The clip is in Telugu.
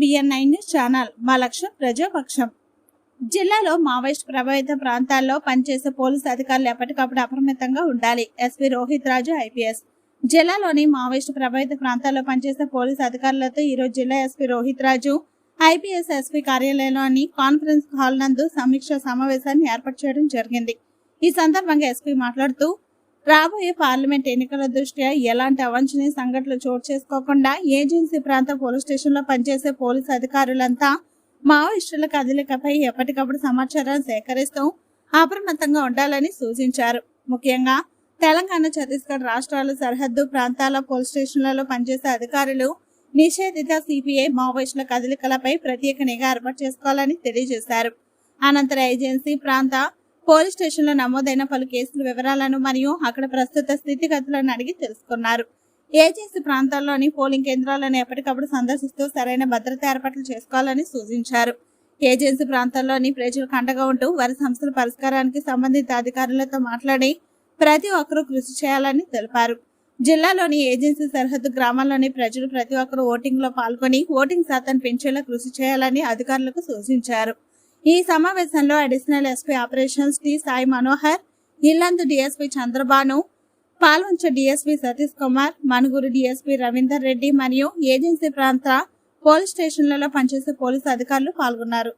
B N nine news channel. మా లక్ష్యం ప్రజాపక్షం. జిల్లాలో మావోయిస్ట్ ప్రభావిత ప్రాంతాల్లో పనిచేసే పోలీసు అధికారులు ఎప్పటికప్పుడు అప్రమత్తంగా ఉండాలి. SP Rohit Raju IPS. జిల్లాలోని మావోయిస్ట్ ప్రభావిత ప్రాంతాల్లో పనిచేసే పోలీసు అధికారులతో ఈరోజు జిల్లా SP Rohit Raju IPS SP కార్యాలయంలోని conference hall నందు సమీక్ష సమావేశాన్ని ఏర్పాటు చేయడం జరిగింది. ఈ సందర్భంగా ఎస్పీ మాట్లాడుతూ రాబోయే పార్లమెంట్ ఎన్నికల దృష్ట్యా ఎలాంటి అవాంఛనీయ సంఘటనలు చోటు చేసుకోకుండా ఏజెన్సీ ప్రాంత పోలీస్ స్టేషన్లో పనిచేసే పోలీసు అధికారులంతా మావోయిస్టుల కదలికపై ఎప్పటికప్పుడు సమాచారం సేకరిస్తూ అప్రమత్తంగా ఉండాలని సూచించారు. ముఖ్యంగా తెలంగాణ ఛత్తీస్గఢ్ రాష్ట్రాల సరిహద్దు ప్రాంతాల పోలీస్ స్టేషన్లలో పనిచేసే అధికారులు నిషేధిత సిపిఐ మావోయిస్టుల కదలికలపై ప్రత్యేక నిఘా ఏర్పాటు చేసుకోవాలని తెలియజేశారు. అనంతరం ఏజెన్సీ ప్రాంత పోలీస్ స్టేషన్లో నమోదైన పలు కేసుల వివరాలను మరియు అక్కడ ప్రస్తుత స్థితిగతులను అడిగి తెలుసుకున్నారు. ఏజెన్సీ ప్రాంతాల్లోని పోలింగ్ కేంద్రాలను ఎప్పటికప్పుడు సందర్శిస్తూ సరైన భద్రత ఏర్పాట్లు చేసుకోవాలని సూచించారు. ఏజెన్సీ ప్రాంతాల్లోని ప్రజలకు అండగా ఉంటూ వారి సమస్యల పరిష్కారానికి సంబంధిత అధికారులతో మాట్లాడి ప్రతి ఒక్కరూ కృషి చేయాలని తెలిపారు. జిల్లాలోని ఏజెన్సీ సరిహద్దు గ్రామాల్లోని ప్రజలు ప్రతి ఒక్కరూ ఓటింగ్లో పాల్గొని ఓటింగ్ శాతం పెంచేలా కృషి చేయాలని అధికారులకు సూచించారు. ఈ సమావేశంలో additional SP operations T Sai Manohar Yellandu DSP Chandrabhanu Palvancha DSP Satish Kumar Manuguru DSP Ravinder Reddy మరియు ఏజెన్సీ ప్రాంత పోలీస్ స్టేషన్లలో పనిచేసే పోలీసు అధికారులు పాల్గొన్నారు.